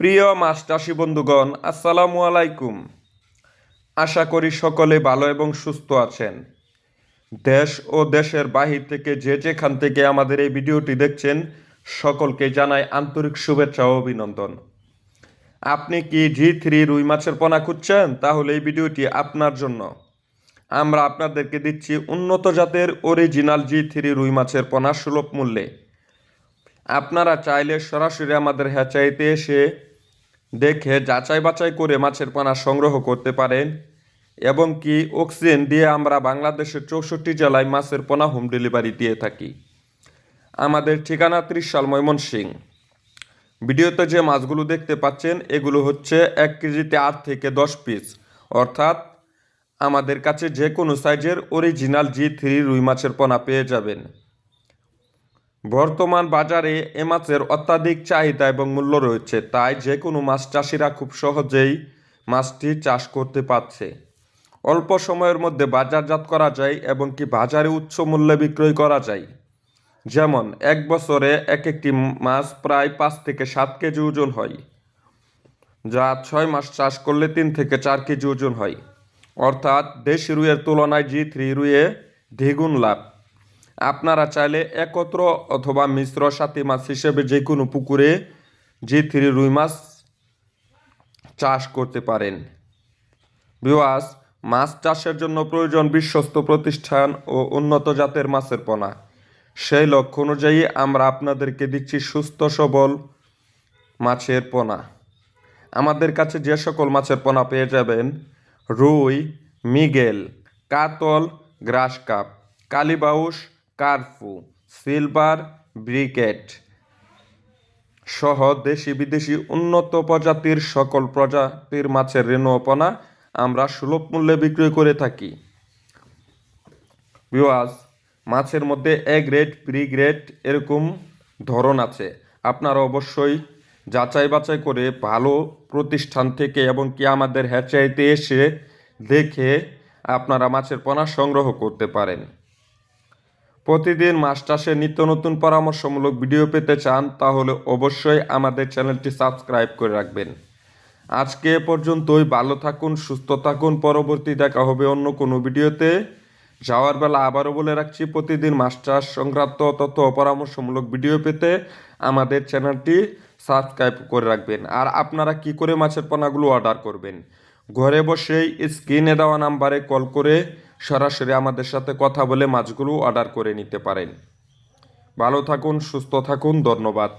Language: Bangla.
প্রিয় চাষি বন্ধুগণ আসসালামু আলাইকুম। আশা করি সকলে ভালো এবং সুস্থ আছেন। দেশ ও দেশের বাহির থেকে যে যেখান থেকে আমাদের এই ভিডিওটি দেখছেন, সকলকে জানাই আন্তরিক শুভেচ্ছা ও অভিনন্দন। আপনি কি জি থ্রি রুই মাছের পোনা খুঁজছেন? তাহলে এই ভিডিওটি আপনার জন্য। আমরা আপনাদেরকে দিচ্ছি উন্নত জাতের অরিজিনাল জি থ্রি রুই মাছের পোনা সুলভ মূল্যে। আপনারা চাইলে সরাসরি আমাদের হ্যাচাইতে এসে দেখে যাচাই বাছাই করে মাছের পোনা সংগ্রহ করতে পারেন, এবং কি অক্সিজেন দিয়ে আমরা বাংলাদেশের চৌষট্টি জেলায় মাছের পোনা হোম ডেলিভারি দিয়ে থাকি। আমাদের ঠিকানা ত্রিশাল ময়মনসিং ভিডিওতে যে মাছগুলো দেখতে পাচ্ছেন, এগুলো হচ্ছে এক কেজিতে আট থেকে দশ পিস। অর্থাৎ আমাদের কাছে যে কোনো সাইজের অরিজিনাল জি থ্রি রুই মাছের পোনা পেয়ে যাবেন। বর্তমান বাজারে এ মাছের অত্যাধিক চাহিদা এবং মূল্য রয়েছে, তাই যে কোনো মাছ চাষিরা খুব সহজেই মাছটি চাষ করতে পারছে। অল্প সময়ের মধ্যে বাজারজাত করা যায় এবং কি বাজারে উচ্চ মূল্যে বিক্রয় করা যায়। যেমন, এক বছরে এক একটি মাছ প্রায় পাঁচ থেকে সাত কেজি ওজন হয়, যা ছয় মাস চাষ করলে তিন থেকে চার কেজি ওজন হয়। অর্থাৎ দেশি রুইয়ের তুলনায় জি থ্রি রুইয়ে দ্বিগুণ লাভ। আপনারা চাইলে একত্র অথবা মিশ্র সাথী মাছ হিসেবে যে কোনো পুকুরে জি থ্রি রুই মাছ চাষ করতে পারেন। বিওয়াস মাছ চাষের জন্য প্রয়োজন বিশ্বস্ত প্রতিষ্ঠান ও উন্নত জাতের মাছের পোনা। সেই লক্ষ্য অনুযায়ী আমরা আপনাদেরকে দিচ্ছি সুস্থ সবল মাছের পোনা। আমাদের কাছে যে সকল মাছের পোনা পেয়ে যাবেন, রুই, মিগেল, কাতল, গ্রাস কাপ কালিবাউস কার্ফু, সিলভার ব্রিকেট সহ দেশি বিদেশি উন্নত প্রজাতির সকল প্রজাতির মাছের রেণুপনা আমরা সুলভ মূল্যে বিক্রয় করে থাকি। বিওয়াজ মাছের মধ্যে এ গ্রেড প্রি গ্রেড এরকম ধরন আছে। আপনারা অবশ্যই যাচাই বাছাই করে ভালো প্রতিষ্ঠান থেকে এবং কি আমাদের হ্যাচাইতে এসে দেখে আপনারা মাছের পোনা সংগ্রহ করতে পারেন। প্রতিদিন মাছ চাষে নিত্য নতুন পরামর্শমূলক ভিডিও পেতে চান, তাহলে অবশ্যই আমাদের চ্যানেলটি সাবস্ক্রাইব করে রাখবেন। আজকে এ পর্যন্তই, ভালো থাকুন, সুস্থ থাকুন, পরবর্তী দেখা হবে অন্য কোনো ভিডিওতে। যাওয়ার বেলা আবারও বলে রাখছি, প্রতিদিন চাষ সংক্রান্ত তথ্য পরামর্শমূলক ভিডিও পেতে আমাদের চ্যানেলটি সাবস্ক্রাইব করে রাখবেন। আর আপনারা কি করে মাছের পোনাগুলো অর্ডার করবেন? ঘরে বসেই স্ক্রিনে দেওয়া নাম্বারে কল করে সরাসরি আমাদের সাথে কথা বলে মাছগুলো অর্ডার করে নিতে পারেন। ভালো থাকুন, সুস্থ থাকুন, ধন্যবাদ।